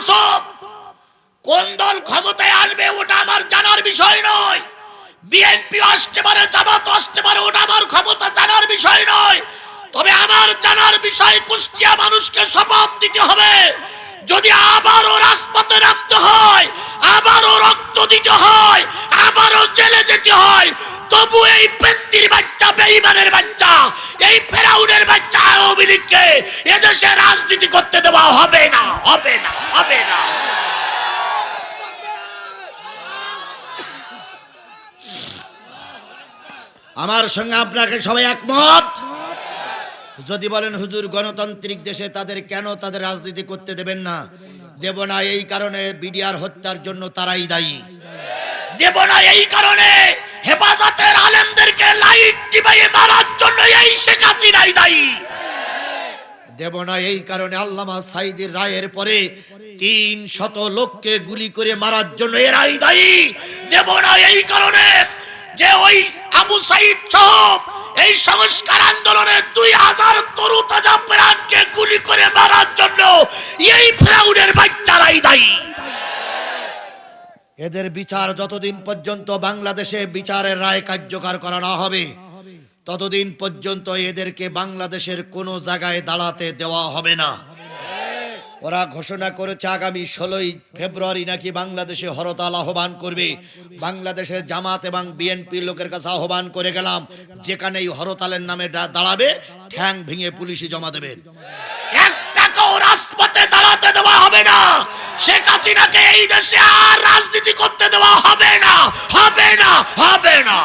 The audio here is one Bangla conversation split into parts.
আসব কোন দল ক্ষমতায় আসবে ওটা আমার জানার বিষয় নয়। বিএনপি আসতে পারে, জামাত আসতে পারে, ওটা আমার ক্ষমতা জানার বিষয় নয়। তবে আমার জানার বিষয়, কুষ্টিয়া মানুষকে শপথ দিতে হবে। যদি আবারও রাজপথে নামতে হয়, আবারও রক্ত দিতে হয়, আবারও জেলে যেতে হয় তবু এই ব্যক্তির বাচ্চা, বেঈমানের বাচ্চা, এই ফেরাউনের বাচ্চা আওয়ামী লীগকে এদেশে রাজনীতি করতে দেওয়া হবে না হবে না হবে না। আমার সঙ্গে আপনাকে সবাই একমত? যদি বলেন, হুজুর, গণতান্ত্রিক দেশে তাদের কেন তাদের রাজনীতি করতে দেবেন না? দেব না এই কারণে, বিডিআর হত্যার জন্য তারাই দায়ী। দেব না এই কারণে হেফাজতের আলেমদেরকে লাইট টিপাইয়ে মারার জন্য এই শেখ হাসিনাই দায়ী। দেব না এই কারণে আল্লামা সাইদের রায়ের পরে তিন শত লোককে গুলি করে মারার জন্য এরাই দায়ী। দেব না এই কারণে যে ওই আবু সাইদ সহ এই সংস্কার আন্দোলনে দুই হাজার তরু তাজা প্রাণকে গুলি করে মারার জন্য এই ফ্রাউডের বাচ্চারাই দায়ী। এদের বিচার যতদিন পর্যন্ত বাংলাদেশে বিচারের রায় কার্যকর করা না হবে, ততদিন পর্যন্ত এদেরকে বাংলাদেশের কোনো জায়গায় দাঁড়াতে দেওয়া হবে না। ওরা ঘোষণা করেছে আগামী ষোলোই ফেব্রুয়ারি নাকি বাংলাদেশে হরতাল আহ্বান করবে। বাংলাদেশের জামাত এবং বিএনপি লোকের কাছে আহ্বান করে গেলাম, যেখানেই হরতালের নামে দাঁড়াবে, ঠ্যাং ভেঙে পুলিশে জমা দেবেন। এক দাঁড়াতে দেওয়া হবে না। শেখ হাসিনাকে এই দেশে আর রাজনীতি করতে দেওয়া হবে না। হবে না হবে না।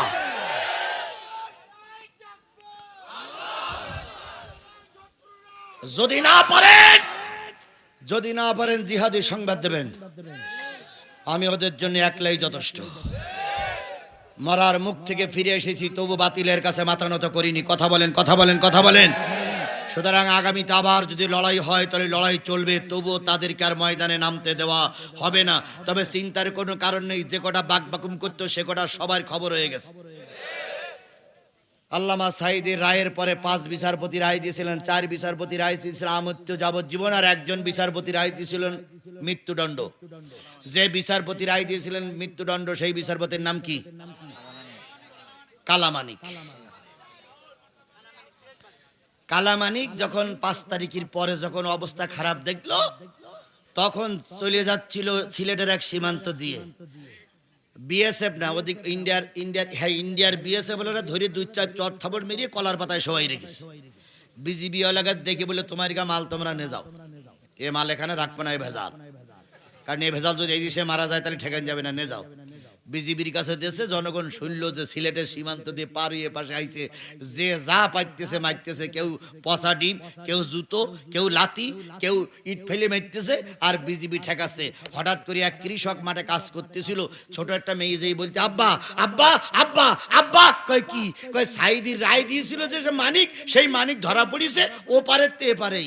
যদি না পারেন, যদি না পারেন জিহাদি সংবাদ দেবেন। আমি ওদের জন্য একলাই যথেষ্ট। মরার মুখ থেকে ফিরে এসেছি, তবু বাতিলের কাছে মাথা নত করিনি। কথা বলেন কথা বলেন কথা বলেন। সুতরাং আগামীতে আবার যদি লড়াই হয়, তাহলে লড়াই চলবে, তবুও তাদেরকে আর ময়দানে নামতে দেওয়া হবে না। তবে চিন্তার কোনো কারণ নেই, যে কটা বাক বাকুম করতো, সে কটা সবার খবর হয়ে গেছে। আল্লামা সাইদের রায়ের পরে পাঁচ বিচারপতি রায় দিয়েছিলেন, চার বিচারপতি রায় দিয়েছিলেন, আমত্য যাবজ্জীবন, আর একজন বিচারপতি রায় দিয়েছিলেন মৃত্যুদণ্ড। যে বিচারপতি রায় দিয়েছিলেন মৃত্যুদণ্ড, সেই বিচারপতির নাম কি? কালামানিক। কালামানিক যখন পাঁচ তারিখের পরে যখন অবস্থা খারাপ দেখল, তখন চলে যাচ্ছিল সিলেটের এক সীমান্ত দিয়ে। বিএসএফ না, ওদিক ইন্ডিয়ার ইন্ডিয়ার হ্যাঁ ইন্ডিয়ার বিএসএফ বলে ধরে দুই চার চট থাপড় মেরিয়ে কলার পাতায় সবাই রেখেছে। বিজিবি এলাকা দেখে বলে তোমার গা মাল তোমরা নে যাও। এ মাল এখানে রাখব না, এ ভেজাল। কারণ এ ভেজাল যদি এই দেশে মারা যায়, তাহলে ঠেকান যাবে না নে যাও। বিজিবির কাছে দেশে জনগণ শুনল যে সিলেটের সীমান্ত দিয়ে পার হয়ে পাশে আইছে, যে যা পাইতেছে মারতেছে কেউ পচা ডিম, কেউ জুতো, কেউ লাতি কেউ ইট ফেলে মারতেছে আর বিজিবি ঠেকাচ্ছে। হঠাৎ করে এক কৃষক মাঠে কাজ করতেছিল, ছোট একটা মেয়ে যেই বলতে, আব্বা আব্বা আব্বা আব্বা! কয় কি? কয় সাইদির রায় দিয়েছিল যে মানিক, সেই মানিক ধরা পড়িছে, ও পারে তে পারে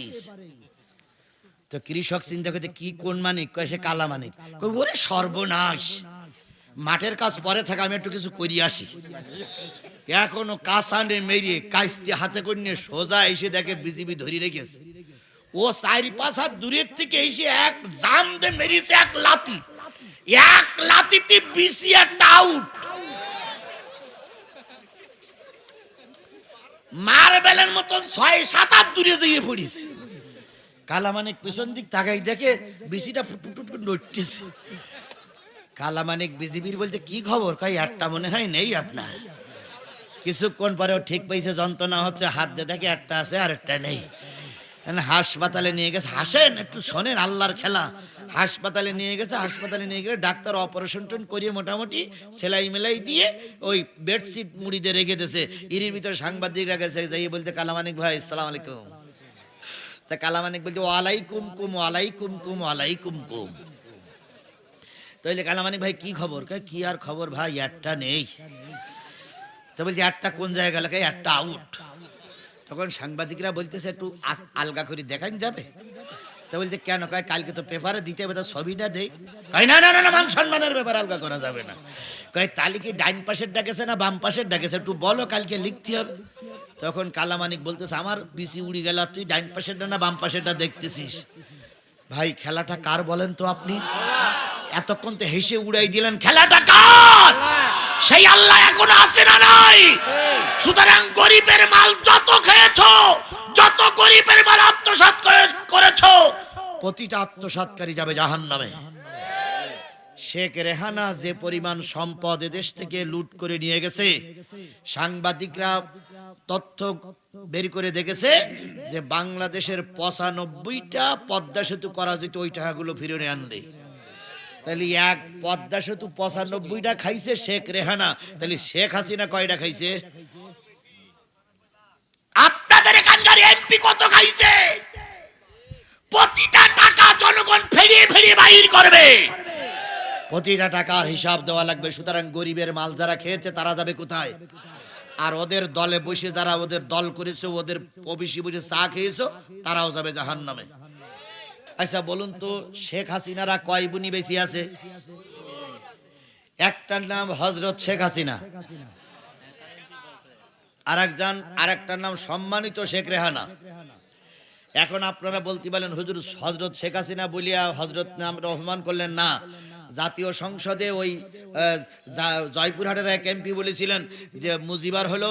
তো কৃষক চিন্তা করতে কি কোন মানিক? কয়, সে কালা মানিক। কয়, ওরে সর্বনাশ! মাঠের কাজ পরে থাকে আমি একটু কিছু করি আসি। এখনও কাসানে মেরিয়ে কাইস্তি হাতে করে সোজা এসে দেখে বিজিবি ধরে রেখেছে। ও চারি পাঁচ হাত দূরের থেকে এসে এক জাম দে মেরিয়েছে এক লাতি। এক লাতিতে বিসি একটা আউট মার্বেলের মতন ছয় সাত হাত দূরে যেয়ে পড়িছে। কালামানিক পিছন দিক তাকাই দেখে বিসিটা ফুট ফুট ফুট নড়তেছে। কালামানিক বিজিবির বলতে কি খবর? কই একটা মনে হয় নেই আপনার। কিছুক্ষণ পরেও ঠিক পাইছে, যন্ত্রণা হচ্ছে, হাত দিয়ে দেখে একটা আছে আর একটা নেই হাসপাতালে নিয়ে গেছে। হাসেন, একটু শোনেন, আল্লাহর খেলা। হাসপাতালে নিয়ে গেছে, হাসপাতালে নিয়ে গেলে ডাক্তার অপারেশন টন করিয়ে মোটামুটি সেলাই মেলাই দিয়ে ওই বেডশিট মুড়ি দিয়ে রেখে দিয়েছে। ইরির ভিতরে সাংবাদিকরা গেছে যাই বলতে কালামানিক ভাই, আসসালাম আলাইকুম। তা কালামানিক বলতে, ওয়ালাইকুম কুম ওয়ালাইকুম কুম ওয়ালাইকুম কুম। তাইলে কালামানিক ভাই, কি খবর? কয়, কি আর খবর ভাই? একটা নেই। তো বলছি একটা কোন জায়গা লাগে একটা আউট তখন সাংবাদিকরা বলতেছে, একটু আলগা করে, দেখান যাবে? তো বলতে কেন? কয়, কালকে তো পেপারে দিতে হবে, তো ছবিটা দেই। কয়, না না না মান সম্মানের ব্যাপার, আলগা করা যাবে না। কয় তালি কি ডাইন পাশের ডাকেছে না বাম পাশের ডাকেছে? একটু বলো, কালকে লিখতে হবে। তখন কালামানিক বলতেছে, আমার বিসি উড়ি গেল তুই ডাইন পাশেরটা না বাম পাশেরটা দেখতেছিস? ভাই, খেলাটা কার বলেন তো আপনি? এতক্ষণ তো হেসে উড়াই দিলেন, খেলাটা কার? সেই আল্লাহ এখন আছে না নাই? সুতরাং গরিবের মাল যত খেয়েছো, যত গরিবের মাল আত্মসাৎ করে- করেছ, প্রতিটা আত্মসাৎকারী যাবে জাহান নামে শেখ রেহানা যে পরিমাণ সম্পদ এদেশ থেকে লুট করে নিয়ে গেছে, সাংবাদিকরা তথ্য বের করে দেখেছে যে বাংলাদেশের পঁচানব্বইটা পদ্মা সেতু করা যেত ওই টাকাগুলো ফিরে আনলে তাহলে এক পদ্মা সেতু পঁচানব্বইটা খাইছে শেখ রেহানা। তাহলে শেখ হাসিনা কয়টা খাইছে? আপনাদের এখানকার এমপি কত খাইছে? প্রতিটা টাকা জনগণ ফেরিয়ে ফেরিয়ে বাহির করবে। প্রতিটা টাকার হিসাব দেওয়া লাগবে। সুতরাং গরিবের মাল যারা খেয়েছে, তারা যাবে কোথায়? আর ওদের দলে বসে যারা ওদের দল করেছে, ওদের অফিসে বসে চা খেয়েছো, তারাও যাবে জাহান নামে আচ্ছা বলুন তো, শেখ হাসিনারা কয় বুনি বেশি আছে? একটার নাম হজরত শেখ হাসিনা। আর একজন আর একটার নাম সম্মানিত শেখ রেহানা। এখন আপনারা বলতে পারেন, হুজুর হজরত শেখ হাসিনা বলিয়া হজরত নাম রহমান করলেন না। জাতীয় সংসদে ওই জয়পুরহাটের এক এমপি বলেছিলেন যে, মুজিবার হলো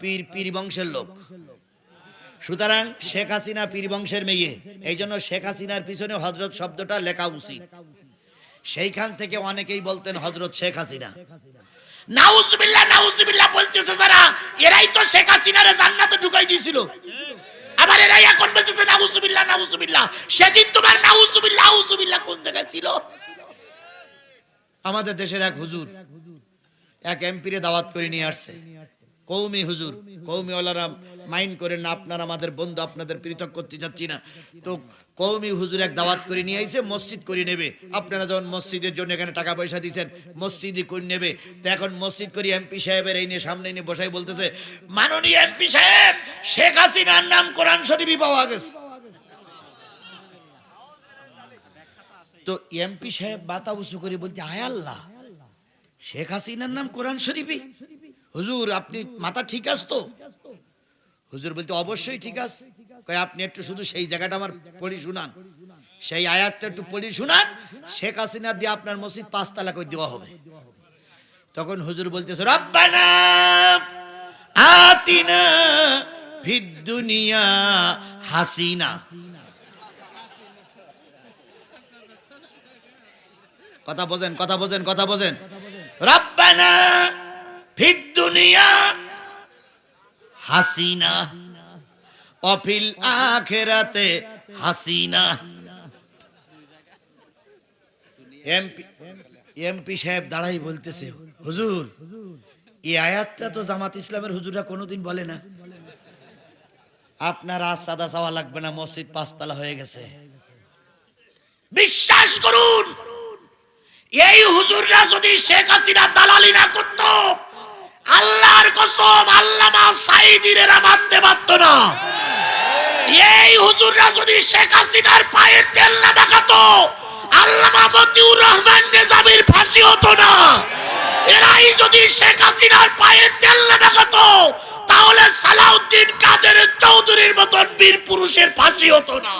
পীর পীর বংশের লোক। সুতরাং শেখ হাসিনা পীর বংশের মেয়ে। এই জন্য শেখ হাসিনার পিছনে হজরত শব্দটা লেখা উচিত। সেইখান থেকে অনেকেই বলতেন হজরত শেখ হাসিনা। আমাদের দেশের এক হুজুর, এক এমপিরে দাওয়াত করে নিয়ে আসছে। কৌমি হুজুর কৌমি মাইন্ড করেন না, আপনার আমাদের বন্ধু, আপনাদের পৃথক করতে যাচ্ছি না। তো কৌমি হুজুর এক দাওয়াত করে নিয়ে আইছে, মসজিদ করে নেবে। আপনারা যখন মসজিদের জন্য এখানে টাকা পয়সা দিচ্ছেন মসজিদই করে নেবে। তো এখন মসজিদ করি এমপি সাহেবের এই নিয়ে সামনে নিয়ে বসাই বলতেছে, মাননীয় এমপি সাহেব, শেখ হাসিনার নাম কোরআন শরীফই পাওয়া গেছে। তো এমপি সাহেব বাতা উঁচু করে বলতে আয় আল্লাহ, শেখ হাসিনার নাম কোরআন শরীফই? হুজুর, আপনি মাথা ঠিক আছে তো? হুজুর বলতে, অবশ্যই ঠিক আছে। কয়, আপনি একটু শুধু সেই জায়গাটা আমার পড়ি শুনান। সেই আয়াতটা একটু পড়ি শুনান, শেখ হাসিনা দিয়ে আপনার মসজিদ পাঁচতলা করে দেওয়া হবে। তখন হুজুর বলতেছে, রব্বানা আতিনা ফিদ দুনিয়া হাসিনা। কথা বোঝেন কথা বোঝেন কথা বোঝেন। রব্বানা ফিদ দুনিয়া হাসিনা। অফিল আখেরাতে হাসিনা। এমপি এমপি সাহেব দাঁড়াই বলতেছে, হুজুর, এই আয়াতটা তো জামাত ইসলামের হুজুরা কোনোদিন বলে না। আপনার আজ সাদা চাওয়া লাগবে না, মসজিদ পাঁচতলা হয়ে গেছে। বিশ্বাস করুন, এই হুজুররা যদি শেখ হাসিনা দালালি না করত কসম আল্লামা সাইদির এরা মারতে পারত না। এই হুজুররা যদি শেখ হাসিনার পায়ে তেল না মাখাতো, আল্লামা মতিউর রহমান নেজামির ফাঁসি হতো না। এরাই যদি শেখ হাসিনার পায়ে তেল না মাখাতো, তাহলে সালাউদ্দিন কাদের চৌধুরীর মতন বীর পুরুষের ফাঁসি হতো না।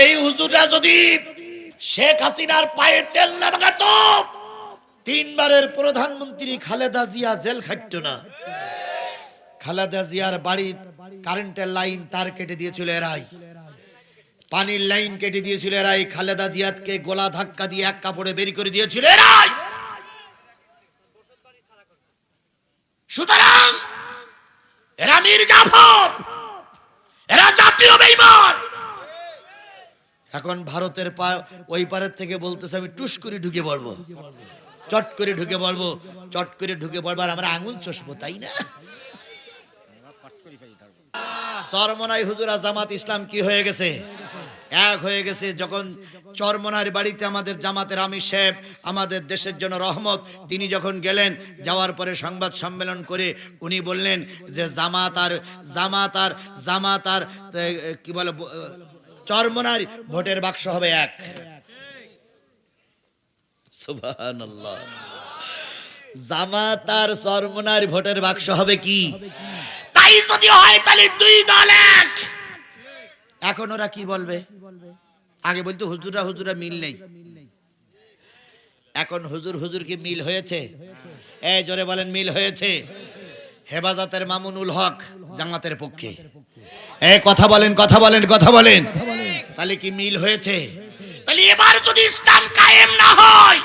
এই হুজুররা যদি শেখ হাসিনার পায়ে তেল না লাগাতো তিনবারের প্রধানমন্ত্রী খালেদা জিয়া জেল খাটতো না। খালেদা জিয়ার বাড়ির কারেন্টের লাইন তার কেটে দিয়েছিল এরাই। পানির লাইন কেটে দিয়েছিল এরাই। খালেদা জিয়াতকে গোলা ধাক্কা দিয়ে এক কাপড়ে বের করে দিয়েছিল এরাই। সুতরাং এরা মীর জাফর। এরা জাতীয় বেইমান। এখন ভারতের পা- ওই পারের থেকে বলতেছে, আমি টুস করে ঢুকে পড়ব। চট করে ঢুকে পড়ব, চট করে ঢুকে পড়ব, আর আমরা আঙুল চষবো, তাই না? সরমনাই হুজুরা জামাত ইসলাম কি হয়ে গেছে? এক হয়ে গেছে, যখন চরমনার বাড়িতে আমাদের জামাতের আমি সাহেব, আমাদের দেশের জন্য রহমত, তিনি যখন গেলেন, যাওয়ার পরে সংবাদ সম্মেলন করে উনি বললেন যে, জামাত আর জামাত আর জামাত আর কি বলে চরমনার, ভোটের বাক্স হবে এক। জামাত আর চরমনার, ভোটের বাক্স হবে কি? তাই যদি হয় তাহলে দুই দল এক। এখন ওরা কি বলবে? আগে বলতো হুজুরা হুজুরা মিল নেই। এখন হুজুর হুজুর কি মিল হয়েছে? এই জোরে বলেন, মিল হয়েছে? হেফাজতের মামুনুল হক জামাতের পক্ষে। এই কথা বলেন কথা বলেন কথা বলেন। তাহলে কি মিল হয়েছে? তাহলে এবার যদি ইসলাম কায়েম না হয়,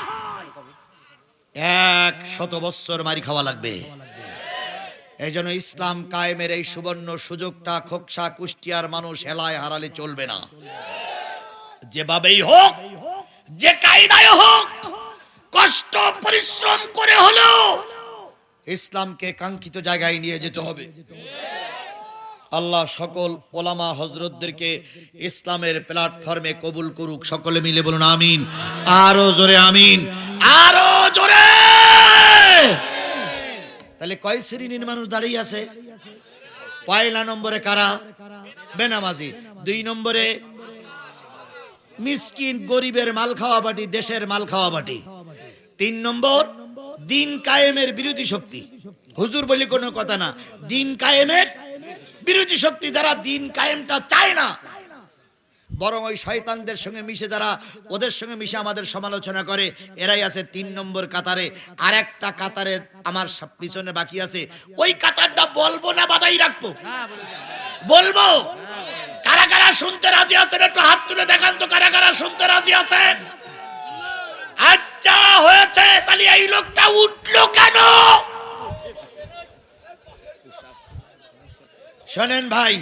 এক শত বৎসর মারি খাওয়া লাগবে। এই জন্য ইসলাম কায়েমের এই সুবর্ণ সুযোগটা খোকসা, কুষ্টিয়ার মানুষ হেলায় হারালে চলবে না। যেভাবেই হোক, যে কায়দায় হোক, কষ্ট, পরিশ্রম করে হলেও ইসলামকে কাঙ্ক্ষিত জায়গায় নিয়ে যেতে হবে। আল্লাহ সকল ওলামা হজরতদেরকে ইসলামের প্ল্যাটফর্মে কবুল করুক। সকলে মিলে বলুন আমিন। আরও জোরে আমিন। আরও জোরে! তাহলে কয় শ্রেণির মানুষ দাঁড়িয়ে আছে? পয়লা নম্বরে কারা? বেনামাজি। দুই নম্বরে মিসকিন গরিবের মাল খাওয়া বাটি দেশের মাল খাওয়া বাটি তিন নম্বর, দিন কায়েমের বিরোধী শক্তি। হুজুর বলি কোনো কথা না। দিন কায়েমের বিরোধী শক্তি যারা দিন কায়েমটা চায় না, বরং ওই শয়তানদের সঙ্গে মিশে যারা ওদের সঙ্গে মিশে আমাদের সমালোচনা করে, এরাই আছে তিন নম্বর কাতারে। আর একটা কাতারে আমার পিছনে বাকি আছে। ওই কাতারটা বলব না বাদাই রাখব? বলব? কারা কারা শুনতে রাজি আছেন? একটু হাত তুলে দেখান তো কারা কারা শুনতে রাজি আছেন? আচ্ছা হয়েছে। তাহলে এই লোকটা উঠল কেন? শোনেন ভাই,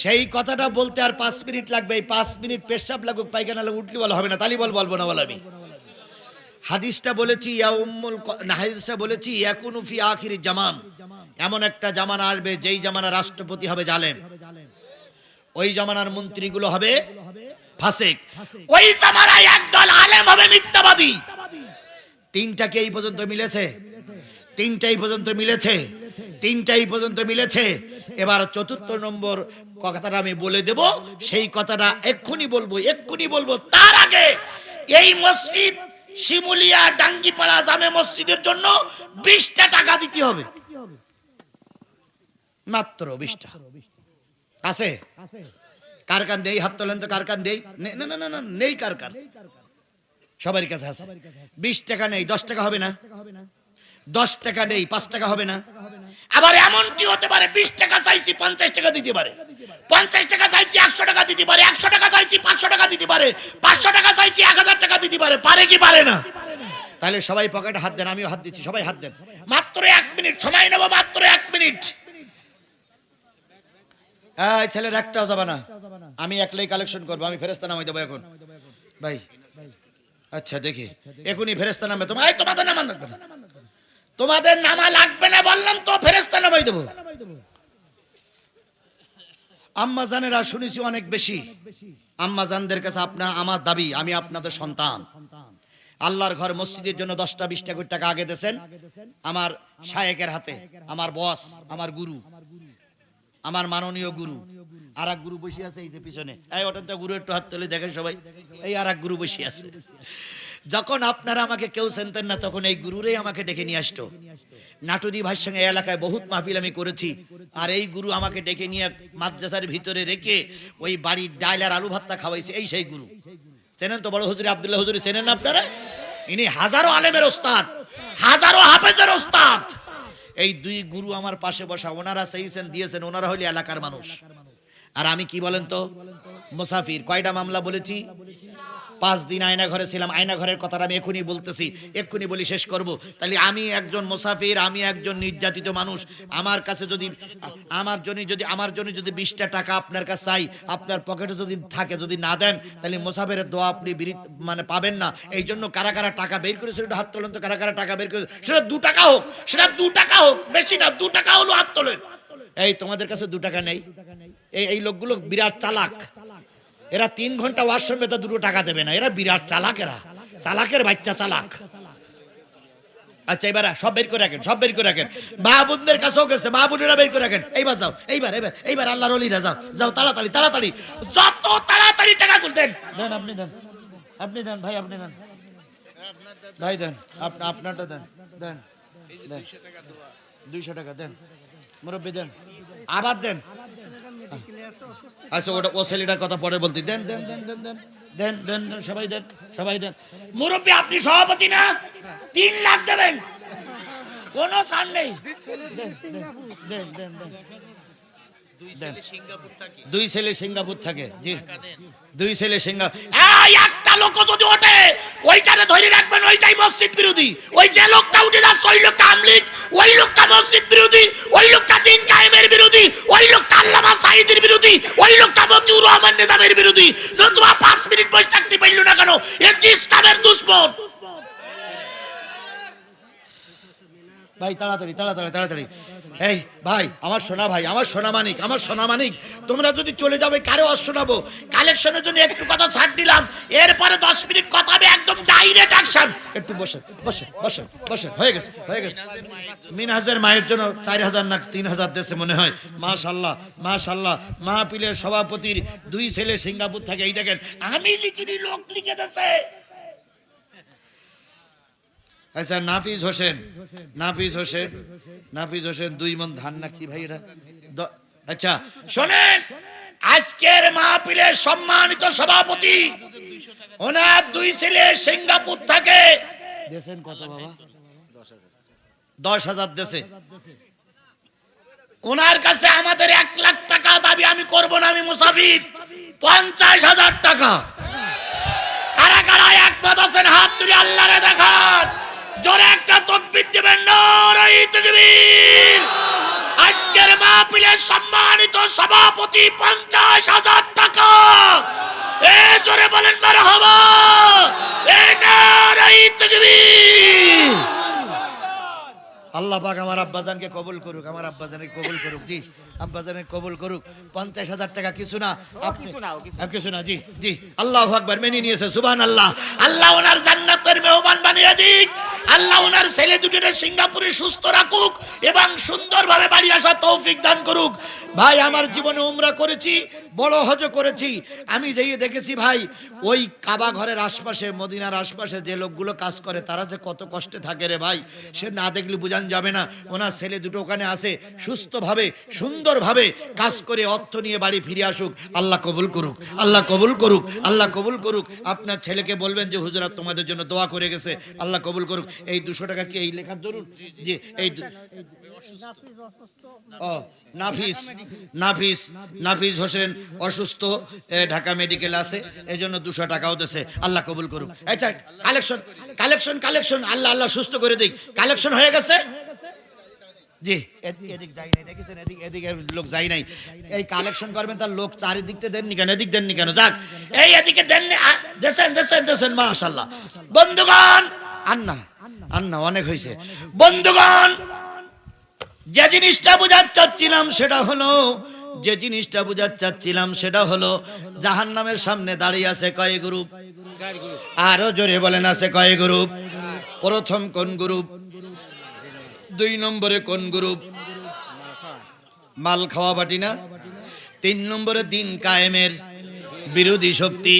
সেই কথাটা বলতে আর পাঁচ মিনিট লাগবে, এই পাঁচ মিনিট পেশাব লাগুক, পায়খানা লাগুক, উঠলি বলা হবে না, তালি বল, বলব না বল আমি। হাদিসটা বলেছি, ইয়া না, হাদিসটা বলেছি, ইয়াকুনু ফি আখিরি জামান এমন একটা জামানা আসবে, যেই জামানা রাষ্ট্রপতি হবে জালেম। ওই জামানার মন্ত্রীগুলো হবে ফাসেক। ওই জামানায় একদল আলেম হবে মিথ্যাবাদী। তিনটাকে এই পর্যন্ত মিলেছে? তিনটাই পর্যন্ত মিলেছে? তিনটাই পর্যন্ত মিলেছে? এবার চতুর্থ নম্বর কথাটা আমি বলে দেব। সেই কথাটা এক্ষুনি বলব এক্ষুনি বলব। তার আগে এই মসজিদ শিমুলিয়া ডাঙ্গিপাড়া জামে মসজিদের জন্য বিশটা টাকা দিতে হবে। মাত্র বিশটা। আছে? কার কার নেই হাত তোলেন তো কার কার নেই না না না, নেই কার কার। সবারই কাছে আছে। বিশ টাকা নেই, দশ টাকা হবে না? দশ টাকা নেই পাঁচ টাকা হবে না। আবার এমনটি হতে পারে, বিশ টাকা চাইছি, পঞ্চাশ টাকা দিতে পারে। পঞ্চাশ টাকা চাইছি, একশো টাকা দিতে পারে। একশো টাকা চাইছি, পাঁচশো টাকা দিতে পারে। পাঁচশো টাকা চাইছি, এক হাজার টাকা দিতে পারে। পারে কি পারে না? তাহলে সবাই পকেটে হাত দেন, আমিও হাত দিচ্ছি, সবাই হাত দেন। মাত্র এক মিনিট, সময় নেব মাত্র এক মিনিট। এই ছেলের একটাও যাবে না। আমি একলাই কালেকশন করব, আমি ফেরেস্তা নামাই দেবো এখন। ভাই আচ্ছা দেখি। এখনই ফেরেস্তা নামে তোমার। তোমাদের নামা লাগবে না। তোমাদের নামা লাগবে না বললাম তো ফেরেস্তা নামাই দেবো। আম্মা জানেরা শুনেছি অনেক বেশি। আম্মা জানদের কাছে আপনার আমার দাবি, আমি আপনাদের সন্তান। আল্লাহর ঘর মসজিদের জন্য দশটা, বিশটা কোটি টাকা আগে দিয়েছেন আমার শায়েকের হাতে, আমার বস, আমার গুরু, আমার মাননীয় গুরু। আর এক গুরু বসে আছে এই যে পিছনে। এই ওটাতে গুরু একটু হাত তুলে দেখেন সবাই। এই আর এক গুরু বসে আছে। যখন আপনারা আমাকে কেউ চেনতেন না, তখন এই গুরুরাই আমাকে ডেকে নিয়ে আসতো। নাটুদি ভাইয়ের সঙ্গে এলাকায় বহুত মাহফিল আমি করেছি। আর এই গুরু আমাকে ডেকে নিয়ে মাদ্রাসার ভিতরে রেখে ওই বাড়ির ডাইল আর আলু ভাতটা খাওয়াইছে, এই সেই গুরু। চেনেন তো বড় হুজুরি আব্দুল্লাহ হুজুরি, চেনেন আপনারা? ইনি হাজারো আলেমের ওস্তাদ, হাজারো হাফেজের ওস্তাদ। এই দুই গুরু আমার পাশে বসা, ওনারা চেয়েছেন, দিয়েছেন, ওনারা হলি এলাকার মানুষ। আর আমি কি বলেন তো? মুসাফির, কয়টা মামলা বলেছি? পাঁচ দিন আয়না ঘরে ছিলাম, আয়না ঘরের কথাটা আমি এখনই বলতেছি এক্ষুনি বলি শেষ করব। তাহলে আমি একজন মুসাফির, আমি একজন নির্যাতিত মানুষ, আমার কাছে যদি, আমার জন্য যদি, আমার জন্য যদি বিশটা টাকা আপনার কাছে চাই, আপনার পকেটে যদি থাকে, যদি না দেন, তাহলে মুসাফিরের দোয়া আপনি মানে পাবেন না। এই জন্য কারা কারা টাকা বের করেছে, সেটা হাত তোলেন তো, কারা কারা টাকা বের করে সেটা দু টাকা হোক, সেটা দু টাকা হোক, বেশি না, দু টাকা হলো হাত তোলেন। এই তোমাদের কাছে দু টাকা নেই। এই লোকগুলো বিরাট চালাক। এরা তিন ঘণ্টা শুনবে তো দুটো টাকা দেবে না। এরা বিরাট চালাক এরা চালাকের বাচ্চা চালাক। আচ্ছা এবার সব বের করে রাখেন, সব বের করে রাখেন। মাহবুবদের কাছেও গেছে মাহবুবেরা বের করে রাখেন। এইবার যাও, এইবার এবার এইবার আল্লাহর অলিরা যাও যাও তাড়াতাড়ি তাড়াতাড়ি। যত তাড়াতাড়ি টাকা দেন। দেন, আপনি দেন আপনি দেন, ভাই, আপনি দেন। ভাই, দেন, আপ- আপনারটা দেন দেন। দুইশো টাকা দেন। মুরব্বী, দেন। আবার দেন। আচ্ছা ওটা ও ছেলেটার কথা পরে বলতে দেন দেন দেন দেন দেন দেন দেন দেন সবাই দেন সবাই দেন মুরব্বী আপনি সভাপতি না তিন লাখ দেবেন কোনো সার নেই দেন, দেন, দেন, দেন। দুই ছেলে সিঙ্গাপুর থাকে। জি। দুই ছেলে সিঙ্গাপুর একটা লোক যদি ওঠে ওইটারে ধরে রাখবেন ওইটাই মসজিদ বিরোধী। ওই যে লোকটা উঠে যাচ্ছে ওই লোকটা আমলিক ওই লোকটা মসজিদ বিরোধী ওই লোকটা দিন কায়েমের বিরোধী ওই লোকটা আল্লামা সাইদের বিরোধী ওই লোকটা মতিউর রহমান নিজামের বিরোধী। নতুবা পাঁচ মিনিট বসে থাকতে পারল না কেন? একটি ইসলামের দুশ্মন। ভাই, তাড়াতাড়ি তাড়াতাড়ি তাড়াতাড়ি। এই, ভাই, আমার সোনা ভাই, আমার সোনা মানিক, আমার সোনা মানিক, তোমরা যদি চলে যাবে, কারও আর শোনাবো। কালেকশনের জন্য একটু কথা ছাড় দিলাম। এরপরে দশ মিনিট কথা হবে, একদম ডাইরেক্ট অ্যাকশন একটু বসে বসে বসে বসে হয়ে গেছে হয়ে গেছে। মিনহাজের মায়ের জন্য চার হাজার না তিন হাজার দেশে মনে হয়। মাশাল্লাহ মাশাল্লাহ। মাহপিলের সভাপতির দুই ছেলে সিঙ্গাপুর থাকে, এই দেখেন, আমি লিখিনি, লোক লিখে দেছে আচ্ছা নাফিজ হোসেন। নাফিজ হোসেন। নাফিজ হোসেন। দুই মন ধান না কি ভাই এটা আচ্ছা শোনেন! আজকের মাহফিলের সম্মানিত সভাপতি। ওনার দুই ছেলে সিঙ্গাপুর থাকে। দেশেন কত বাবা? দশ হাজার দেশে। ওনার কাছে আমাদের এক লাখ টাকা দাবি আমি করব না আমি মুসাফির। পঞ্চাশ হাজার টাকা। কারা কারা একমত আছেন হাত তুলে আল্লাহরে দেখান। জোরে একটা তকবির দিবেন নারাই তাকবীর। আজকের মাহফিলের সম্মানিত সভাপতি পঞ্চাশ হাজার টাকা। এ জোরে বলেন, মারহাবা। এ নারাই তাকবীর। আল্লাহ পাক আমার আব্বাজানকে কবুল করুক, আমার আব্বাজানকে কবুল করুক, জি। কবুল করুক। পঞ্চাশ হাজার টাকা কিছু না। কিছু না জি জি। আল্লাহ আকবার মেনে নিয়েছে সুবান আল্লাহ আল্লাহ ওনার জান্নাতের মেহমান বানিয়ে দিক। আল্লাহ ওনার ছেলে দুটিরে সিঙ্গাপুরে সুস্থ রাখুক এবং সুন্দরভাবে বাড়ি আসা তৌফিক দান করুক। ভাই আমার জীবনে উমরা করেছি বড় হজ করেছি। আমি যেই দেখেছি ভাই ওই কাবা ঘরের আশপাশে মদিনার আশপাশে যে লোকগুলো কাজ করে তারা যে কত কষ্টে থাকে রে ভাই সে না দেখলে বোঝান যাবে না। ওনার ছেলে দুটো ওখানে আসে সুস্থভাবে সুন্দরভাবে কাজ করে অর্থ নিয়ে বাড়ি ফিরে আসুক। আল্লাহ কবুল করুক। আল্লাহ কবুল করুক। আল্লাহ কবুল করুক। আপনার ছেলেকে বলবেন যে হুজুরাত তোমাদের জন্য দোয়া করে গেছে। আল্লাহ কবুল করুক। এই দুশো টাকা কি এই লেখার ধরুন জি এই ও নাফিস নাফিস নাফিস হোসেন অসুস্থ ঢাকা মেডিকেল আছে এই জন্য দুশো টাকাও দেছে আল্লাহ কবুল করুক। আচ্ছা collection collection collection Allah Allah সুস্থ করে দিক। কালেকশন হয়ে গেছে? জি। এদিক যাই নাই দেখেছেন? এদিক এদিকে লোক যাই নাই। এই কালেকশন করবেন তার লোক চারিদিক থেকে দেননি কেন? এদিক দেননি কেন? যাক এই এদিকে দেননি দেশেন দেশেন দেশেন মাশাল্লাহ বন্ধুগণ আন্না আন্না অনেক হয়েছে বন্ধুগণ যে জিনিসটা বোঝাতে চাচ্ছিলাম সেটা হলো যে জিনিসটা বোঝাতে চাচ্ছিলাম সেটা হলো জাহান নামের সামনে দাঁড়িয়ে আছে কয় গ্রুপ। আরও জোরে বলেন আছে কয় গ্রুপ? প্রথম কোন গ্রুপ? দুই নম্বরে কোন গ্রুপ? মাল খাওয়া বাটি না? তিন নম্বরে দিন কায়েমের বিরোধী শক্তি।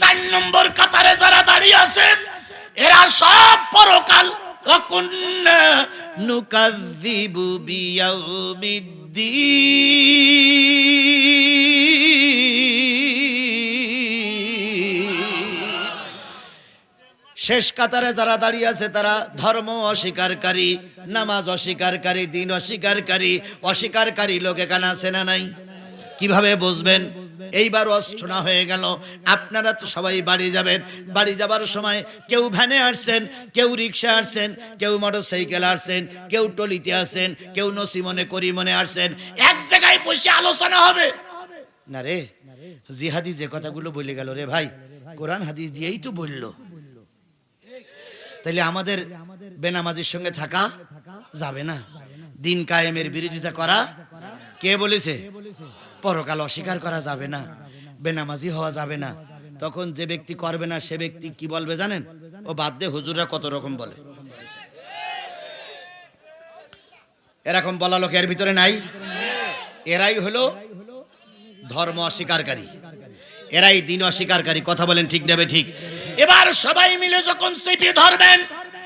চার নম্বর কাতারে যারা দাঁড়িয়ে আছে, এরা সব পরকাল। নুকাজিবু বিয়াউমিদ্দিন। শেষ কাতারে যারা দাঁড়িয়ে আছে, তারা ধর্ম অস্বীকারী নামাজ অস্বীকারী দিন অস্বীকারী অস্বীকারী লোক এখানে আছে না নাই? কীভাবে বুঝবেন? এইবার অষ্টনা হয়ে গেল। আপনারা তো সবাই বাড়ি যাবেন। বাড়ি যাবার সময় কেউ ভ্যানে আসছেন, কেউ রিক্সা আসছেন, কেউ মোটর সাইকেল আসছেন, কেউ টলিতে আসছেন, কেউ নসিমনে করিমনে আসছেন। এক জায়গায় বসে আলোচনা হবে। না রে, জিহাদি যে কথাগুলো বলে গেল রে ভাই, কোরআন হাদিস দিয়েই তো বলল। তাহলে আমাদের বেনামাজির সঙ্গে থাকা যাবে না। দিন কায়েমের বিরোধিতা করা কে বলেছে? পরকাল অস্বীকার করা যাবে না। বেনামাজি হওয়া যাবে না। তখন যে ব্যক্তি করবে না, সে ব্যক্তি কি বলবে জানেন? ও বাদ দে, হুজুররা কত রকম বলে। এরকম বলা লোক এর ভিতরে নাই। এরাই হলো ধর্ম অস্বীকারী। এরাই দিন অস্বীকারী। কথা বলেন ঠিক নেবে ঠিক? এবার সবাই মিলে যখন সেটি ধরবেন,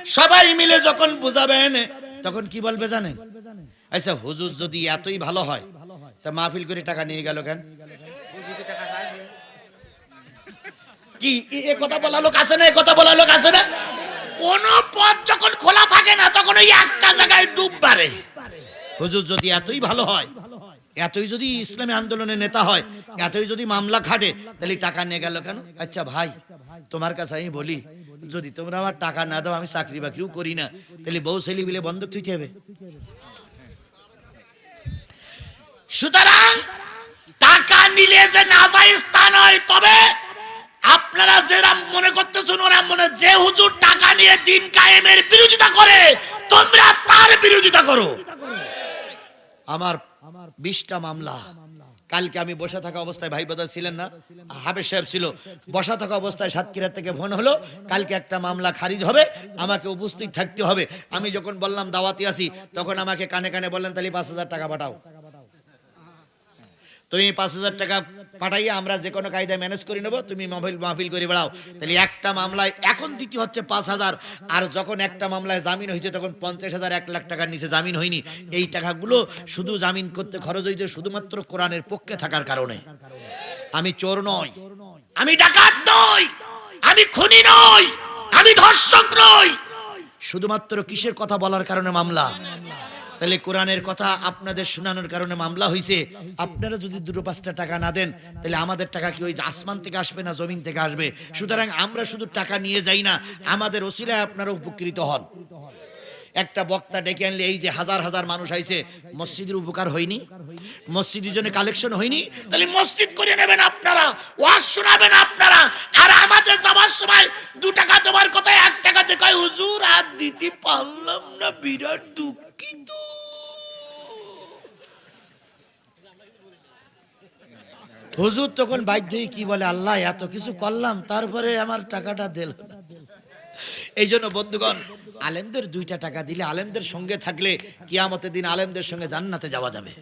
সবাই মিলে যখন বুঝাবেন, তখন কি বলবে জানেন? আচ্ছা হুজুর যদি এতই ভালো হয়, তা মাহফিল করে টাকা নিয়ে গেল কেন? কি এ- কথা বলা লোক আছে না, এ কথা বলা লোক আছে না? কোন পথ যখন খোলা থাকে না, তখন ওই একটা জায়গায় ডুব মারে। হুজুর যদি এতই ভালো হয়, এতই যদি ইসলামী আন্দোলনের নেতা হয়, এতই যদি মামলা খাটে, তাহলে টাকা নিয়ে গেল কেন? আচ্ছা ভাই তোমার কাছে আমি বলি, যদি তোমরা আমার টাকা না দাও, আমি চাকরি বাকরিও করি না। তাহলে বউ ছেলে মিলে বন্ধক থুইতে হবে। সুতরাং টাকা নিলে যে নাজাইজ তা নয়। তবে আপনারা যেরা মনে করতেছেন ওরা মনে যে হুজুর টাকা নিয়ে দিন কায়েমের বিরোধিতা করে, তোমরা তার বিরোধিতা করো। আমার বিশটা মামলা কালকে আমি বসে থাকা অবস্থায় ভাই বাদা ছিলেন না হাবেজ সাহেব ছিল। বসা থাকা অবস্থায় সাতক্ষীরা থেকে ফোন হলো, কালকে একটা মামলা খারিজ হবে, আমাকে উপস্থিত থাকতে হবে। আমি যখন বললাম দাওয়াতি আসি তখন আমাকে কানে কানে বললেন, তাহলে পাঁচ হাজার টাকা পাঠাও। তুমি পাঁচ হাজার টাকা পাঠাইয়া আমরা যে কোনো কায়দায় ম্যানেজ করে নেব, তুমি মাহফিল মাহফিল করে বেড়াও। তাহলে একটা মামলায়, এখন দিতে হচ্ছে পাঁচ হাজার, আর যখন একটা মামলায় জামিন হয়েছে, তখন পঞ্চাশ হাজার, এক লাখ টাকার নিচে জামিন হয়নি। এই টাকাগুলো শুধু জামিন করতে খরচ হয়েছে শুধুমাত্র কোরআনের পক্ষে থাকার কারণে। আমি চোর নই। আমি ডাকাত নই। আমি খুনি নই। আমি ধর্ষক নই। শুধুমাত্র কিসের কথা বলার কারণে মামলা? তাহলে কোরআনের কথা আপনাদের শোনানোর কারণে মামলা হয়েছে আপনারা যদি দুটো পাঁচটা টাকা না দেন, তাহলে আমাদের টাকা কি ওই আসমান থেকে আসবে না জমিন থেকে আসবে? সুতরাং আমরা শুধু টাকা নিয়ে যাই না, আমাদের ওসিলায় আপনারা উপকৃত হন। একটা বক্তা ডেকে আনলে, এই যে হাজার হাজার মানুষ আইছে, মসজিদের উপকার হয়নি, মসজিদের জন্য কালেকশন হয়নি, তাহলে মসজিদ করে নেবেন আপনারা, ওয়াজ শোনাবেন আপনারা। আর আমাদের যাওয়ার সময় দু টাকা দেওয়ার কথা, এক টাকা দেখায় হুজুর, আর দিতে পারলাম না, বিরাট দুঃখিত। হুজুর তখন বাধ্য হয়ে কি বলে, আল্লাহ, এত কিছু করলাম, তারপরে আমার টাকাটা দিল। এই জন্য বন্ধুগণ, আলেমদের দুইটা টাকা দিলে আলেমদের সঙ্গে থাকলে কিয়ামতের দিন আলেমদের সঙ্গে জান্নাতে যাওয়া যাবে।